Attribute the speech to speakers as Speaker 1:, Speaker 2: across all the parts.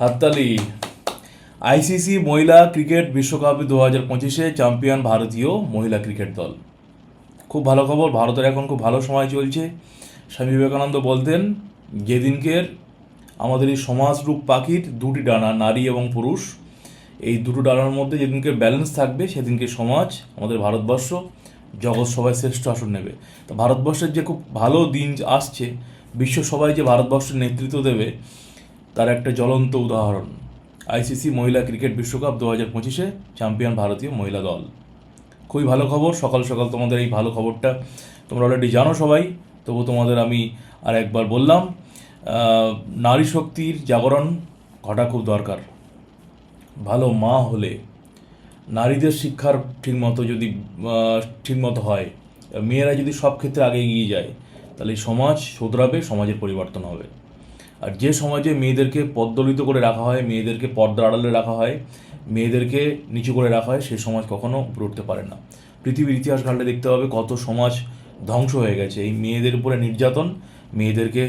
Speaker 1: হাততালি। আইসিসি মহিলা ক্রিকেট বিশ্বকাপ দু হাজার পঁচিশে চ্যাম্পিয়ন ভারতীয় মহিলা ক্রিকেট দল। খুব ভালো খবর, ভারতের এখন খুব ভালো সময় চলছে। স্বামী বিবেকানন্দ বলতেন, যেদিনকের আমাদের এই সমাজরূপ পাখির দুটি ডানা, নারী এবং পুরুষ, এই দুটো ডানার মধ্যে যেদিনকে ব্যালেন্স থাকবে সেদিনকে সমাজ, আমাদের ভারতবর্ষ, জগৎ সবাই শ্রেষ্ঠ আসন নেবে। তো ভারতবর্ষের যে খুব ভালো দিন আসছে, বিশ্ব সবাই যে ভারতবর্ষের নেতৃত্ব দেবে তার একটা জ্বলন্ত উদাহরণ। আইসিসি মহিলা ক্রিকেট বিশ্বকাপ দু হাজার পঁচিশে চ্যাম্পিয়ন ভারতীয় মহিলা দল। খুবই ভালো খবর, সকাল সকাল তোমাদের এই ভালো খবরটা তোমরা অলরেডি জানো সবাই, তবু তোমাদের আমি আর একবার বললাম নারী শক্তির জাগরণ ঘটা খুব দরকার। ভালো মা হলে নারীদের শিক্ষার ঠিকমতো যদি ঠিকমতো হয়, মেয়েরা যদি সব ক্ষেত্রে আগে এগিয়ে যায়, তাহলে সমাজ শুধরাবে, সমাজের পরিবর্তন হবে। আর যে সমাজে মেয়েদেরকে পদ্দলিত করে রাখা হয়, মেয়েদেরকে পর্দার আড়ালে রাখা হয়, মেয়েদেরকে নিচু করে রাখা হয় সেই সমাজ কখনো উপরে উঠতে পারে না। পৃথিবীর ইতিহাস ঘাটলে দেখতে হবে কত সমাজ ধ্বংস হয়ে গেছে। এই মেয়েদের উপরে নির্যাতন, মেয়েদেরকে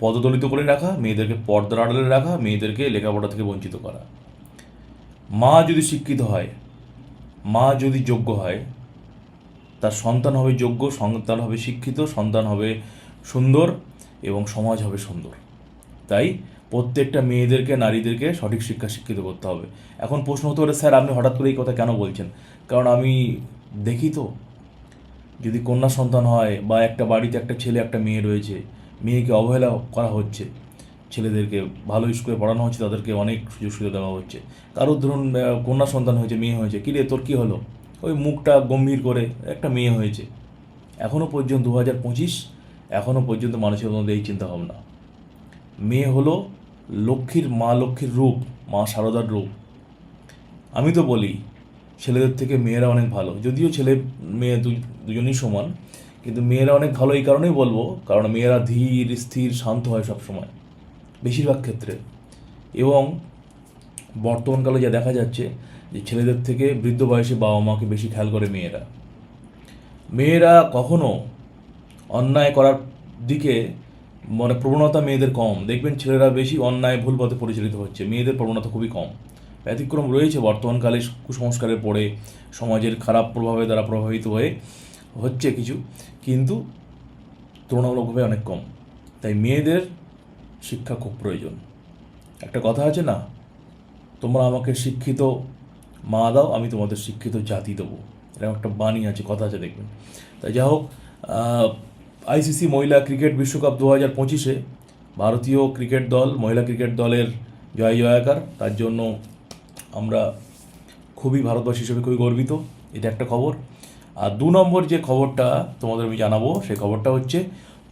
Speaker 1: পদদলিত করে রাখা, মেয়েদেরকে পর্দার আড়ালে রাখা, মেয়েদেরকে লেখাপড়া থেকে বঞ্চিত করা। মা যদি শিক্ষিত হয়, মা যদি যোগ্য হয়, তার সন্তান হবে যোগ্য, সন্তান হবে শিক্ষিত, সন্তান হবে সুন্দর এবং সমাজ হবে সুন্দর। তাই প্রত্যেকটা মেয়েদেরকে, নারীদেরকে সঠিক শিক্ষা শিক্ষিত করতে হবে। এখন প্রশ্ন হতে পারে, স্যার, আপনি হঠাৎ করে এই কথা কেন বলছেন? কারণ আমি দেখি তো, যদি কন্যা সন্তান হয় বা একটা বাড়িতে একটা ছেলে, একটা মেয়ে রয়েছে, মেয়েকে অবহেলা করা হচ্ছে, ছেলেদেরকে ভালো স্কুলে পড়ানো হচ্ছে, তাদেরকে অনেক সুযোগ সুবিধা দেওয়া হচ্ছে। কারোর ধরুন কন্যা সন্তান হয়েছে, মেয়ে হয়েছে, কী কিরে তোর কী হলো? ওই মুখটা গম্ভীর করে একটা মেয়ে হয়েছে। এখনও পর্যন্ত দু হাজার পঁচিশ এখনও পর্যন্ত মানুষের মধ্যে এই চিন্তাভাবনা। মেয়ে হলো লক্ষ্মীর মা লক্ষ্মীর রূপ, মা শারদার রূপ। আমি তো বলি, ছেলেদের থেকে মেয়েরা অনেক ভালো। যদিও ছেলে মেয়ে দুজনেই সমান, কিন্তু মেয়েরা অনেক ভালো এই কারণেই বলব, কারণ মেয়েরা ধীর, স্থির, শান্ত হয় সব সময় বেশিরভাগ ক্ষেত্রে। এবং বর্তমানকালে যা দেখা যাচ্ছে, যে ছেলেদের থেকে বৃদ্ধ বয়সে বাবা মাকে বেশি খেয়াল করে মেয়েরা। মেয়েরা কখনো অন্যায় করার দিকে মানে প্রবণতা মেয়েদের কম। দেখবেন ছেলেরা বেশি অন্যায়, ভুল পথে পরিচালিত হচ্ছে। মেয়েদের প্রবণতা খুবই কম। ব্যতিক্রম রয়েছে বর্তমানকালে কুসংস্কারে পড়ে সমাজের খারাপ প্রভাবে দ্বারা প্রভাবিত হয়ে হচ্ছে কিছু। কিন্তু তুলনামূলকভাবে অনেক কম। তাই মেয়েদের শিক্ষা খুব প্রয়োজন। একটা কথা আছে না? তোমরা আমাকে শিক্ষিত মা দাও, আমি তোমাদের শিক্ষিত জাতি দেবো। এরকম একটা বাণী আছে, কথা আছে দেখবেন। তাই যা হোক আইসিসি মহিলা ক্রিকেট বিশ্বকাপ দু হাজার পঁচিশে ভারতীয় ক্রিকেট দল, মহিলা ক্রিকেট দলের জয় জয়াকার। তার জন্য আমরা খুবই ভারতবাসী হিসেবে খুবই গর্বিত। এটা একটা খবর। আর দু নম্বর যে খবরটা তোমাদের আমি জানাব, সেই খবরটা হচ্ছে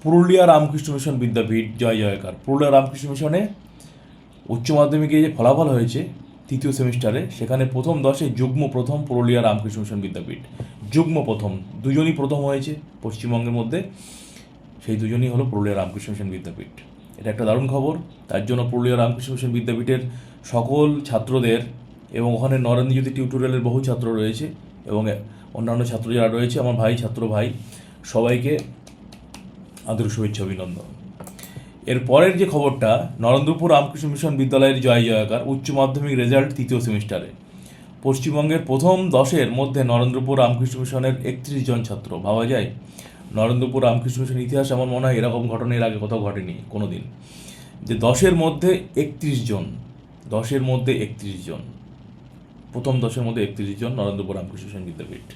Speaker 1: পুরুলিয়া রামকৃষ্ণ মিশন বিদ্যাপীঠ জয় জয়কার। পুরুলিয়া রামকৃষ্ণ মিশনে উচ্চ মাধ্যমিকে যে ফলাফল হয়েছে তৃতীয় সেমিস্টারে, সেখানে প্রথম দশে যুগ্ম প্রথম পুরুলিয়া রামকৃষ্ণ মিশন বিদ্যাপীঠ। যুগ্ম প্রথম, দুজনই প্রথম হয়েছে পশ্চিমবঙ্গের মধ্যে। সেই দুজনই হলো পুরুলিয়া রামকৃষ্ণ মিশন বিদ্যাপীঠ। এটা একটা দারুণ খবর। তার জন্য পুরুলিয়া রামকৃষ্ণ মিশন বিদ্যাপীঠের সকল ছাত্রদের এবং ওখানে নরেন্দ্রজ্যোতি টিউটোরিয়ালের বহু ছাত্র রয়েছে এবং অন্যান্য ছাত্র যারা রয়েছে, আমার ভাই, ছাত্র ভাই, সবাইকে আদর, শুভেচ্ছা, অভিনন্দন। এর পরের যে খবরটা, নরেন্দ্রপুর রামকৃষ্ণ মিশন বিদ্যালয়ের জয় জয়াকার উচ্চ মাধ্যমিক রেজাল্ট তৃতীয় সেমিস্টারে। পশ্চিমবঙ্গের প্রথম দশের মধ্যে নরেন্দ্রপুর রামকৃষ্ণ মিশনের একত্রিশ জন ছাত্র। ভাবা যায় নরেন্দ্রপুর রামকৃষ্ণ মিশন ইতিহাস আমার মনে হয় এরকম ঘটনা এর আগে কোথাও ঘটেনি কোনো দিন যে দশের মধ্যে একত্রিশ জন, দশের মধ্যে একত্রিশ জন, প্রথম দশের মধ্যে একত্রিশ জন নরেন্দ্রপুর রামকৃষ্ণ মিশন বিদ্যাপীঠ।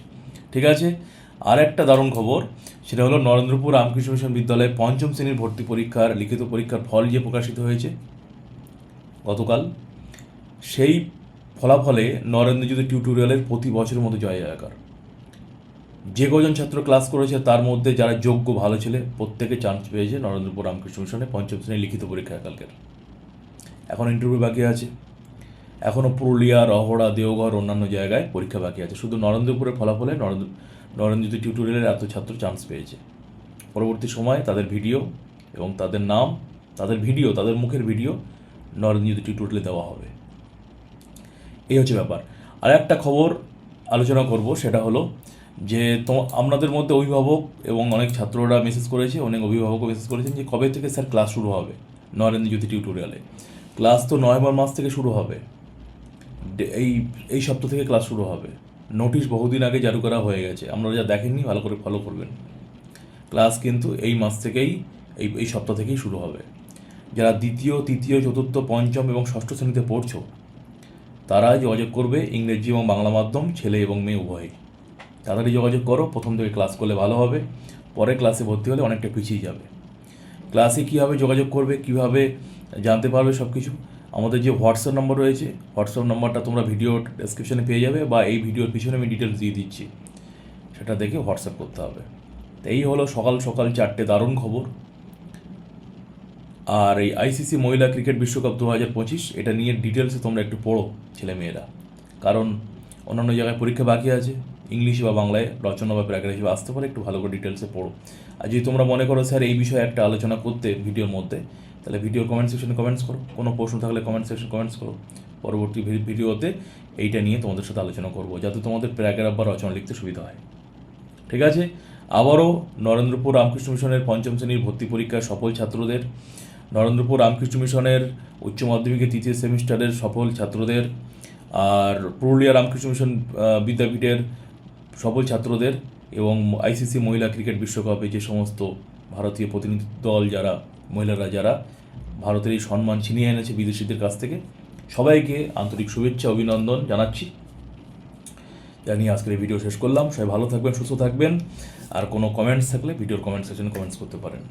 Speaker 1: ঠিক আছে? আর একটা দারুণ খবর, সেটা হলো নরেন্দ্রপুর রামকৃষ্ণ মিশন বিদ্যালয়ে পঞ্চম শ্রেণির ভর্তি পরীক্ষার, লিখিত পরীক্ষার ফল যে প্রকাশিত হয়েছে, গতকাল, সেই ফলাফলে নরেন্দ্রজ্যোতি টিউটোরিয়ালের প্রতি বছরের মতো জয় জয়াকার। যে কজন ছাত্র ক্লাস করেছে তার মধ্যে যারা যোগ্য ভালো ছেলে, প্রত্যেকে চান্স পেয়েছে নরেন্দ্রপুর রামকৃষ্ণ মিশনে পঞ্চম শ্রেণির লিখিত পরীক্ষা কালকের। এখন ইন্টারভিউ বাকি আছে। এখনও পুরুলিয়া, রহড়া, দেওঘর, অন্যান্য জায়গায় পরীক্ষা বাকি আছে। শুধু নরেন্দ্রপুরের ফলাফলে নরেন্দ্র নরেন্দ্রজ্যোতি টিউটোরিয়ালের এত ছাত্র চান্স পেয়েছে। পরবর্তী সময়ে তাদের ভিডিও এবং তাদের নাম, তাদের ভিডিও তাদের মুখের ভিডিও নরেন্দ্রজ্যোতি টিউটোরিয়ালে দেওয়া হবে। এই হচ্ছে ব্যাপার। আর একটা খবর আলোচনা করব, সেটা হলো যে তো আপনাদের মধ্যে অভিভাবক এবং অনেক ছাত্ররা মেসেজ করেছে, অনেক অভিভাবকও মেসেজ করেছেন যে কবে থেকে স্যার ক্লাস শুরু হবে নরেন্দ্র জ্যোতি টিউটোরিয়ালে ক্লাস তো নভেম্বর মাস থেকে শুরু হবে। এই এই সপ্তাহ থেকে ক্লাস শুরু হবে। নোটিশ বহুদিন আগে জারি করা হয়ে গেছে। আপনারা যা দেখেননি, ভালো করে ফলো করবেন। ক্লাস কিন্তু এই মাস থেকেই, এই এই সপ্তাহ থেকেই শুরু হবে। যারা দ্বিতীয়, তৃতীয়, চতুর্থ, পঞ্চম এবং ষষ্ঠ শ্রেণীতে পড়ছো তারা যোগাযোগ করবে ইংরেজি এবং বাংলা মাধ্যম, ছেলে এবং মেয়ে উভয়ই। তাড়াতাড়ি যোগাযোগ করো, প্রথম থেকে ক্লাস করলে ভালো হবে পরে ক্লাসে ভর্তি হলে অনেকটা পিছিয়ে যাবে। ক্লাসে কীভাবে যোগাযোগ করবে, কীভাবে জানতে পারবে সব কিছু আমাদের যে হোয়াটসঅ্যাপ নম্বর রয়েছে হোয়াটসঅ্যাপ নম্বরটা তোমরা ভিডিও ডেসক্রিপশনে পেয়ে যাবে বা এই ভিডিওর পিছনে আমি ডিটেলস দিয়ে দিচ্ছি। সেটা দেখে হোয়াটসঅ্যাপ করতে হবে। তো এই হলো সকাল সকাল চারটে দারুণ খবর। আর এই আইসিসি মহিলা ক্রিকেট বিশ্বকাপ দু হাজার পঁচিশ, এটা নিয়ে ডিটেলসে তোমরা একটু পড়ো, ছেলেমেয়েরা। কারণ অন্যান্য জায়গায় পরীক্ষা বাকি আছে। ইংলিশ বা বাংলায় রচনা বা প্যারাগ্রাফ আসতে পারে, একটু ভালো করে ডিটেলসে পড়ো। আর যদি তোমরা মনে করো, স্যার, এই বিষয়ে একটা আলোচনা করতে ভিডিওর মধ্যে, তাহলে ভিডিও কমেন্ট সেকশনে কমেন্টস করো। কোনো প্রশ্ন থাকলে কমেন্ট সেকশন কমেন্টস করো। পরবর্তী ভিডিওতে এইটা নিয়ে তোমাদের সাথে আলোচনা করব, যাতে তোমাদের প্যারাগ্রাফ বা রচনা লিখতে সুবিধা হয়। ঠিক আছে? আবারও নরেন্দ্রপুর রামকৃষ্ণ মিশনের পঞ্চম শ্রেণির ভর্তি পরীক্ষায় সফল ছাত্রদের, নরেন্দ্রপুর রামকৃষ্ণ মিশনের উচ্চ মাধ্যমিকের তৃতীয় সেমিস্টারের সফল ছাত্রদের, আর পুরুলিয়া রামকৃষ্ণ মিশন বিদ্যাপীঠের সফল ছাত্রদের এবং আইসিসি মহিলা ক্রিকেট বিশ্বকাপে যে সমস্ত ভারতীয় প্রতিনিধি দল যারা, মহিলারা যারা ভারতের এই সম্মান ছিনিয়ে এনেছে বিদেশিদের কাছ থেকে, সবাইকে আন্তরিক শুভেচ্ছা, অভিনন্দন জানাচ্ছি। জানিয়ে আজকের এই ভিডিও শেষ করলাম। সবাই ভালো থাকবেন, সুস্থ থাকবেন। আর কোনো কমেন্টস থাকলে ভিডিওর কমেন্ট সেকশনে কমেন্টস করতে পারেন।